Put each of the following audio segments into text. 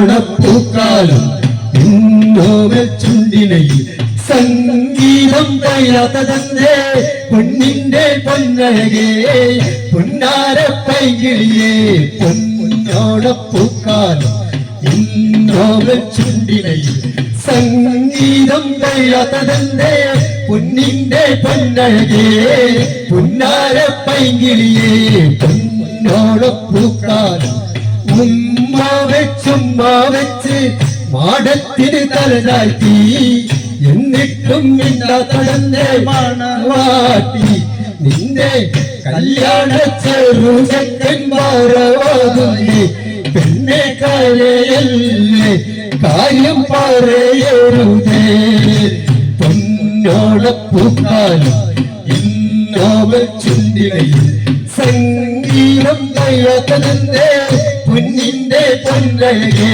പൊന്നോണപ്പൂക്കാലം എന്നോവൽ ചുണ്ടിനയിൽ സംഗീതം പയ്യാത്തതന്നെ പൊന്നിന്റെ പൊന്നഴകേ പൊന്നാര പൈകിളിയേ പൊന്നോടപ്പൂക്കാലം എന്നോവൽ ചുണ്ടിനയിൽ സംഗീതം പയ്യാത്തതന്നെ പൊന്നിന്റെ പൊന്നഴകേ പൊന്നാര പൈകിളിയേ പൊന്നോണപ്പൂക്കാലം ഉമ്മ വെച്ച് മാടത്തിന് തലതാക്കി എന്നിട്ടും തടന്നെ മണവാട്ടി. നിന്റെ കല്യാണ ചെറുചക്കൻ മാറവാകുന്നേ പെണ്ണെ കരയല്ലേ കാര്യം പറയരുതേ. പൊന്നോടപ്പൂക്കാലും ഇന്നോവൽ ചുണ്ടിലയിൽ സംഗീതം കയ്യാത്തതിന്റെ പൊന്നിന്റെ പൊന്നഴകേ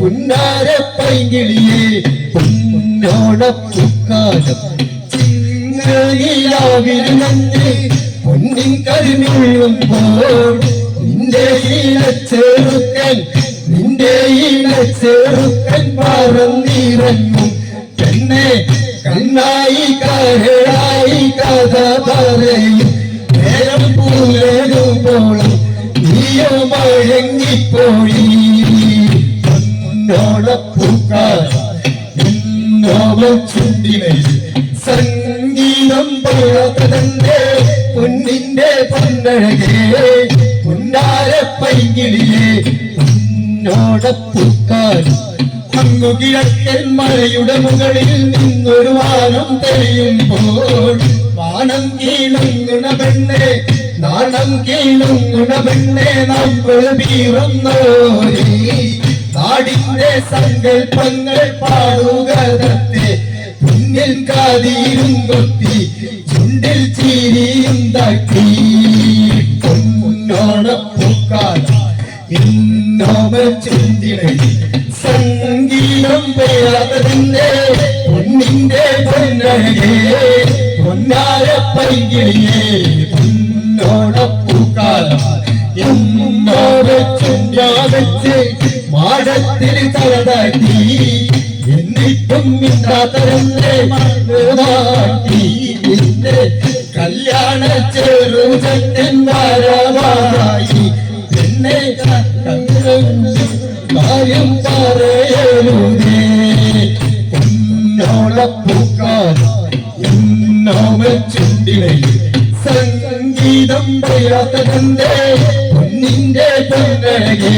പുന്നാര പൈകിളിയേ പൊന്നോടപ്പൂക്കാലം ചിങ്ങയിലാവിരുന്ന് പൊന്നിൻ കരിമീഴുമ്പോൾ നിന്റെ ഈലച്ചെറുക്കൻ പറന്നിറങ്ങും. പെണ്ണെ കണ്ണായി കഥ പറയും. ചുണ്ടിനയിൽ സംഗീതം പോയാത്തതന്റെ പൊന്നിന്റെ പൊന്നഴകേ പൊന്നാര പൈകിളിയേ പൊന്നോടപ്പൂക്കാലും അങ്ങു കിഴക്കൻ മഴയുടെ മുകളിൽ നിന്നൊരു വാനം തെളിയുമ്പോൾ വാനം കീഴുങ്ങുണ പെണ്ണെ നാണം കീഴുങ്ങുണ പെണ്ണെ നമ്മൾ വീറുന്നോരി നാടിന്റെ സങ്കല്പങ്ങൾ പാടുകത്തെ പിന്നിൽ കാതിയിലും കൊത്തി ചുണ്ടിൽ ചീരിയും തട്ടി പൊന്നോണപ്പൂക്കാലം ഇന്നോമ സംഗീതം പെയ്യാത്തതിന്റെ പൊന്നിന്റെ പൊന്നഴകേ പൊന്നാര പൈകിളിയേ പൊന്നോണപ്പൂക്കാലം എന്നോട് ചുണ്ടാവച്ച് മാടത്തിൽ തലതാട്ടി എന്നിട്ടും മിണ്ടാത്തരന്റെ മാട്ടി എന്റെ കല്യാണ ചെറുചക്കൻ വരവായി. എന്നെ കാര്യം പറയരുതേ. പൊന്നോളപ്പൂക്കാൽ എന്നോമൽ ചുണ്ടിലയിൽ സംഗീതം പറയാത്തതന്റെ പൊന്നിന്റെ പൊന്നഴകേ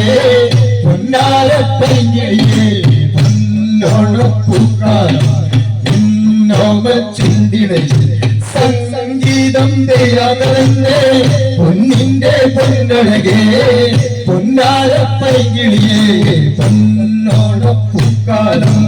പൊന്നാര പൈകിളിയേ പൊന്നോളപ്പൂക്കാലം എന്നോമൽ സംഗീതം ചെയ്യാതന്നെ പൊന്നിന്റെ പൊന്നഴകേ. പൊന്നാര പൈകിളിയേ പൊന്നോളപ്പൂക്കാലം